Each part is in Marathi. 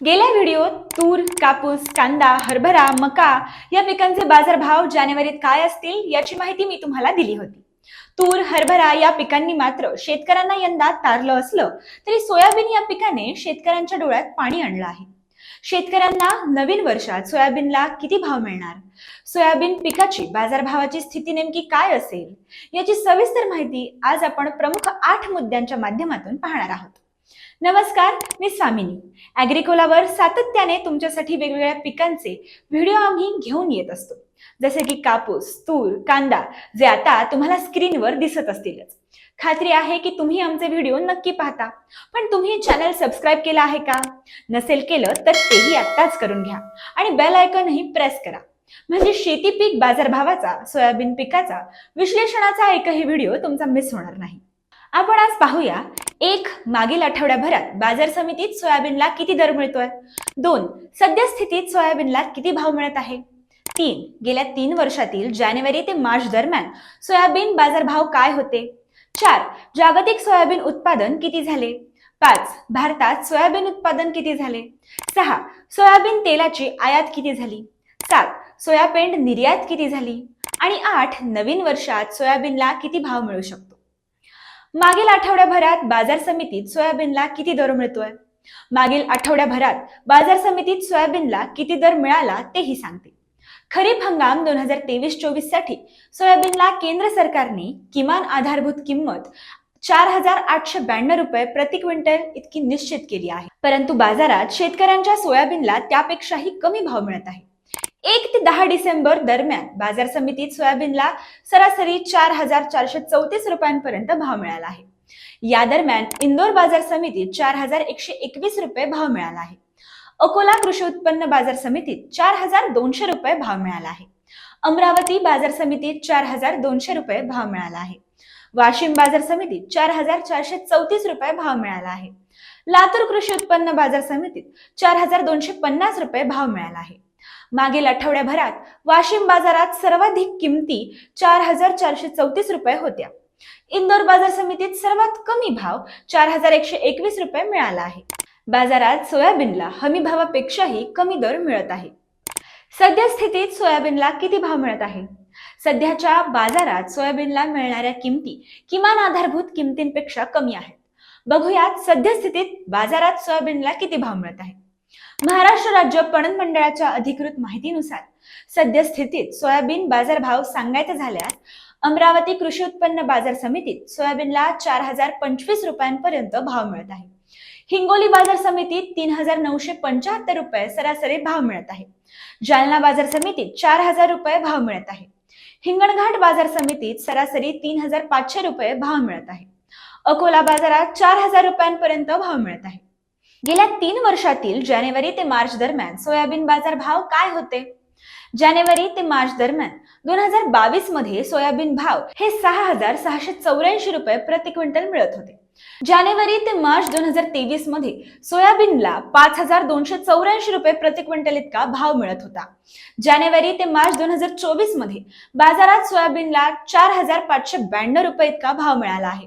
गेल्या व्हिडिओत तूर कापूस कांदा हरभरा मका या पिकांचे बाजारभाव जानेवारीत काय असतील याची माहिती मी तुम्हाला दिली होती. तूर हरभरा या पिकांनी मात्र शेतकऱ्यांना यंदा तारलं असलं तरी सोयाबीन या पिकाने शेतकऱ्यांच्या डोळ्यात पाणी आणलं आहे. शेतकऱ्यांना नवीन वर्षात सोयाबीनला किती भाव मिळणार? सोयाबीन पिकाची बाजारभावाची स्थिती नेमकी काय असेल? याची सविस्तर माहिती आज आपण प्रमुख आठ मुद्द्यांच्या माध्यमातून पाहणार आहोत. नमस्कार मी स्वामिनी. ॲग्रिकोलावर सातत्याने तुमच्यासाठी वेगवेगळ्या पिकांचे व्हिडिओ आम्ही घेऊन येत असतो. जसे की कापूस तूर कांदा जे आता तुम्हाला स्क्रीनवर दिसत असतीलच. खात्री आहे की तुम्ही आमचे व्हिडिओ नक्की पाहता. पण तुम्ही चॅनल सबस्क्राईब केलं आहे का? नसेल केलं तर तेही आत्ताच करून घ्या. आणि बेल आयकॉनही प्रेस करा. म्हणजे शेती पीक बाजारभावाचा सोयाबीन पिकाचा विश्लेषणाचा एकही व्हिडिओ तुमचा मिस होणार नाही. आपण आज पाहूया एक मागील आठवड्याभरात बाजार समितीत सोयाबीनला किती दर मिळतोय? दोन सद्यस्थितीत सोयाबीनला किती भाव मिळत आहे? तीन गेल्या तीन वर्षातील जानेवारी ते मार्च दरम्यान सोयाबीन बाजारभाव काय होते? चार जागतिक सोयाबीन उत्पादन किती झाले? पाच भारतात सोयाबीन उत्पादन किती झाले? सहा सोयाबीन तेलाची आयात किती झाली? सात सोयाबीन निर्यात किती झाली? आणि आठ नवीन वर्षात सोयाबीनला किती भाव मिळू शकतो? मागील आठवड्याभरात बाजार समितीत सोयाबीनला किती दर मिळतोय? मागील आठवड्याभरात बाजार समितीत सोयाबीनला किती दर मिळाला तेही सांगते. खरीप हंगाम दोन हजार तेवीस चोवीससाठी सोयाबीनला केंद्र सरकारने किमान आधारभूत किंमत चार हजार आठशे ब्याण्णव रुपये प्रति क्विंटल इतकी निश्चित केली आहे. परंतु बाजारात शेतकऱ्यांच्या सोयाबीनला त्यापेक्षाही कमी भाव मिळत आहे. एक ते दहा डिसेंबर दरम्यान बाजार समितीत सोयाबीनला सरासरी चार हजार चारशे चौतीस रुपयांपर्यंत भाव मिळाला आहे. या दरम्यान इंदोर बाजार समितीत चार हजार एकशे एकवीस रुपये भाव मिळाला आहे. अकोला कृषी उत्पन्न बाजार समितीत चार हजार दोनशे रुपये भाव मिळाला आहे. अमरावती बाजार समितीत चार हजार दोनशे रुपये भाव मिळाला आहे. वाशिम बाजार समितीत चार हजार चारशे चौतीस रुपये भाव मिळाला आहे. लातूर कृषी उत्पन्न बाजार समितीत चार हजार दोनशे पन्नास रुपये भाव मिळाला आहे. मागील आठवड्याभरात वाशिम बाजारात सर्वाधिक किमती चार हजार चारशे चौतीस रुपये होत्या. इंदोर बाजार समितीत सर्वात कमी भाव चार हजार एकशे एकवीस रुपये मिळाला आहे. बाजारात सोयाबीनला हमी भावापेक्षाही कमी दर मिळत आहे. सद्यस्थितीत सोयाबीनला किती भाव मिळत आहे? सध्याच्या बाजारात सोयाबीनला मिळणाऱ्या किमती किमान आधारभूत किमतींपेक्षा कमी आहेत. बघूयात सद्यस्थितीत बाजारात सोयाबीनला किती भाव मिळत आहे? महाराष्ट्र राज्य पणन मंडळाच्या अधिकृत माहितीनुसार सद्यस्थितीत सोयाबीन बाजारभाव सांगायचे झाल्यास अमरावती कृषी उत्पन्न बाजार समितीत सोयाबीनला चार हजार पंचवीस रुपयांपर्यंत भाव मिळत आहे. हिंगोली बाजार समितीत तीन हजार नऊशे पंच्याहत्तर रुपये सरासरी भाव मिळत आहे. जालना बाजार समितीत चार हजार रुपये भाव मिळत आहे. हिंगणघाट बाजार समितीत सरासरी तीन हजार पाचशे रुपये भाव मिळत आहे. अकोला बाजारात चार हजार रुपयांपर्यंत भाव मिळत आहे. गेल्या तीन वर्षातील जानेवारी ते मार्च दरम्यान सोयाबीन बाजार भाव काय होते? जानेवारी ते मार्च दरम्यान दोन हजार बावीसमध्ये सोयाबीन भाव हे सहा हजार सहाशे चौऱ्याऐंशी रुपये प्रति क्विंटल मिळत होते. जानेवारी ते मार्च दोन हजार तेवीसमध्ये सोयाबीनला पाच हजार दोनशे चौऱ्याऐंशी रुपये प्रति क्विंटल इतका भाव मिळत होता. जानेवारी ते मार्च दोन हजार चोवीसमध्ये बाजारात सोयाबीनला चार हजार पाचशे ब्याण्णव रुपये इतका भाव मिळाला आहे.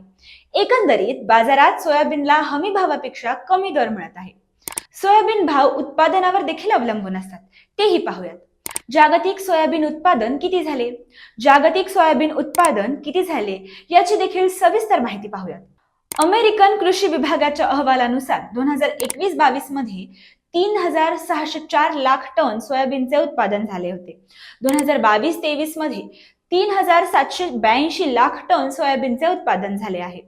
एकंदरीत बाजारात सोयाबीनला हमी भावापेक्षा कमी दर मिळत आहे. सोयाबीन भाव उत्पादनावर देखील अवलंबून असतात. तेही पाहूयात. जागतिक सोयाबीन उत्पादन किती झाले? जागतिक सोयाबीन उत्पादन किती झाले? याची देखील सविस्तर माहिती पाहूयात. अमेरिकन कृषी विभागाच्या अहवालानुसार दोन हजार एकवीस बावीसमध्ये तीन हजार सहाशे चार लाख टन सोयाबीनचे उत्पादन झाले होते. दोन हजार बावीस तेवीसमध्ये तीन हजार सातशे ब्याऐंशी लाख टन सोयाबीनचे उत्पादन झाले आहे.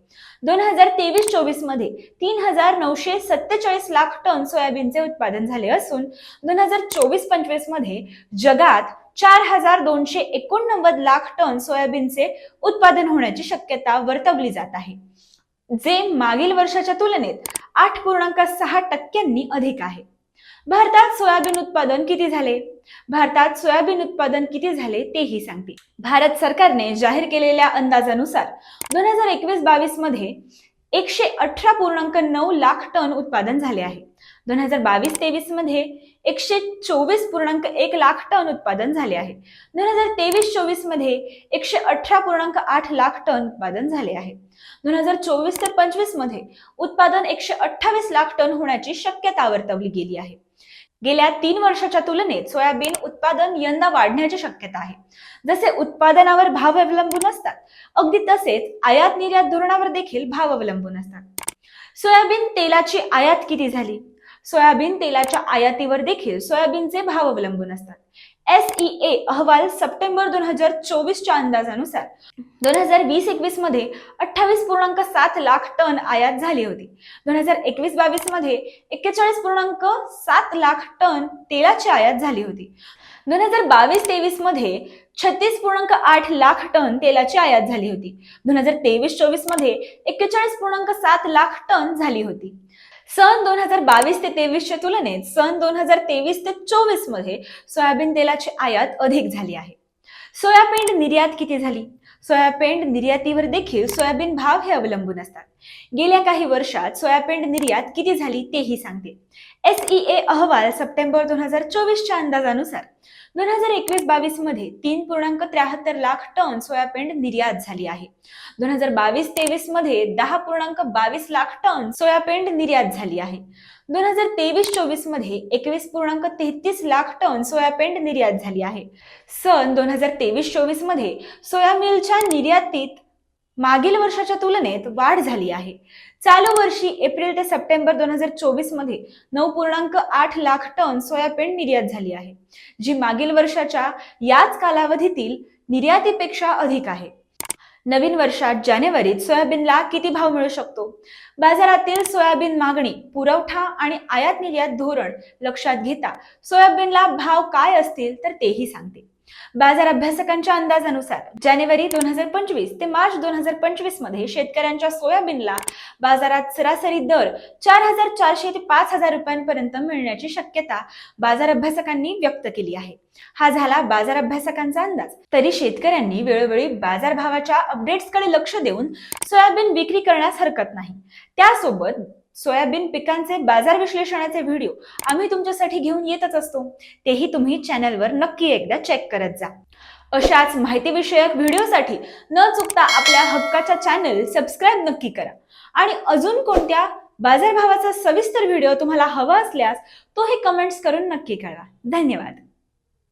दोन हजार तेवीस चोवीसमध्ये तीन हजार नऊशे सत्तेचाळीस लाख टन सोयाबीनचे उत्पादन झाले असून दोन हजार चोवीस पंचवीसमध्ये जगात चार हजार दोनशे एकोणनव्वद लाख टन सोयाबीनचे उत्पादन होण्याची शक्यता वर्तवली जात आहे. जे मागील वर्षाच्या तुलनेत आठ पूर्णांक सहा टक्क्यांनी अधिक आहे. भारतात सोयाबीन उत्पादन किती झाले? भारतात सोयाबीन उत्पादन किती झाले तेही सांगते. भारत सरकारने जाहीर केलेल्या अंदाजानुसार दोन हजार एकवीस बावीसमध्ये एकशे अठरा पूर्णांक नऊ लाख टन उत्पादन झाले आहे. दोन हजार बावीस तेवीसमध्ये एकशे चोवीस पूर्णांक एक लाख टन उत्पादन झाले आहे. दोन हजार तेवीस चोवीसमध्ये एकशे अठरा पूर्णांक आठ लाख टन उत्पादन झाले आहे. दोन हजार चोवीस ते पंचवीसमध्ये उत्पादन एकशे अठ्ठावीस लाख टन होण्याची शक्यता वर्तवली गेली आहे. गेल्या तीन वर्षाच्या तुलनेत सोयाबीन उत्पादन यंदा वाढण्याची शक्यता आहे. जसे उत्पादनावर भाव अवलंबून असतात अगदी तसेच आयात निर्यात धोरणावर देखील भाव अवलंबून असतात. सोयाबीन तेलाची आयात किती झाली? सोयाबीन तेलाच्या आयातीवर देखील सोयाबीनचे भाव अवलंबून असतात. एस ई ए अहवाल सप्टेंबर दोन हजार चोवीसच्या अंदाजानुसार. दोन हजार वीस एकवीसमध्ये अठ्ठावीस पूर्णांक सात लाख टन आयात झाली होती. दोन हजार एकवीस बावीसमध्ये एक्केचाळीस पूर्णांक सात लाख टन तेलाची आयात झाली होती. दोन हजार बावीस तेवीसमध्ये छत्तीस पूर्णांक आठ लाख टन तेलाची आयात झाली होती. दोन हजार तेवीस चोवीसमध्ये एक्केचाळीस पूर्णांक सात लाख टन झाली होती. सन दोन हजार बावीस ते तेवीसच्या तुलनेत सन दोन हजार तेवीस ते चोवीसमध्ये सोयाबीन तेलाची आयात अधिक झाली आहे. सोयाबीन निर्यात किती झाली? सोयाबीन निर्यातीवर देखील सोयाबीन भाव हे अवलंबून असतात. गेल्या काही वर्षात सोयाबीन निर्यात किती झाली तेही सांगते. एस ई ए अहवाल सप्टेंबर दोन हजार चोवीसच्या अंदाजानुसार दोन हजार एकवीस बावीसमध्ये तीन पूर्णांक त्र्याहत्तर लाख टन सोयाबीन निर्यात झाली आहे. दोन हजार बावीस तेवीसमध्ये दहा पूर्णांक बावीस लाख टन सोयाबीन निर्यात झाली आहे. दोन हजार तेवीस चोवीसमध्ये एकवीस पूर्णांक तेहतीस लाख टन सोयाबीन निर्यात झाली आहे. सन दोन हजार तेवीस चोवीसमध्ये सोया मिलच्या निर्यातीत मागील वर्षाच्या तुलनेत वाढ झाली आहे. चालू वर्षी एप्रिल ते सप्टेंबर दोन हजार चोवीसमध्ये नऊ पूर्णांक आठ लाख टन सोयाबीन निर्यात झाली आहे. जी मागील वर्षाच्या याच कालावधीतील निर्यातीपेक्षा अधिक आहे. नवीन वर्षात जानेवारीत सोयाबीनला किती भाव मिळू शकतो? बाजारातील सोयाबीन मागणी पुरवठा आणि आयात निर्यात धोरण लक्षात घेता सोयाबीनला भाव काय असतील तर तेही सांगते. बाजार अभ्यासकांच्या अंदाजानुसार जानेवारी दोन हजार पंचवीस ते मार्च दोन हजार पंचवीसमध्ये शेतकऱ्यांच्या सोयाबीनला बाजारात सरासरी दर चार हजार चारशे ते पाच हजार रुपयांपर्यंत मिळण्याची शक्यता बाजार अभ्यासकांनी व्यक्त केली आहे. हा झाला बाजार अभ्यासकांचा अंदाज. तरी शेतकऱ्यांनी वेळोवेळी बाजारभावाच्या अपडेट्सकडे लक्ष देऊन सोयाबीन विक्री करण्यास हरकत नाही. त्यासोबत सोयाबीन पिकांचे बाजार विश्लेषणाचे व्हिडिओ आम्ही तुमच्यासाठी घेऊन येतच असतो. तेही तुम्ही चॅनलवर नक्की एकदा चेक करत जा. अशाच माहितीविषयक व्हिडिओसाठी न चुकता आपल्या हक्काच्या चॅनल सबस्क्राईब नक्की करा. आणि अजून कोणत्या बाजारभावाचा सविस्तर व्हिडिओ तुम्हाला हवा असल्यास तो हे कमेंट्स करून नक्की कळवा. धन्यवाद.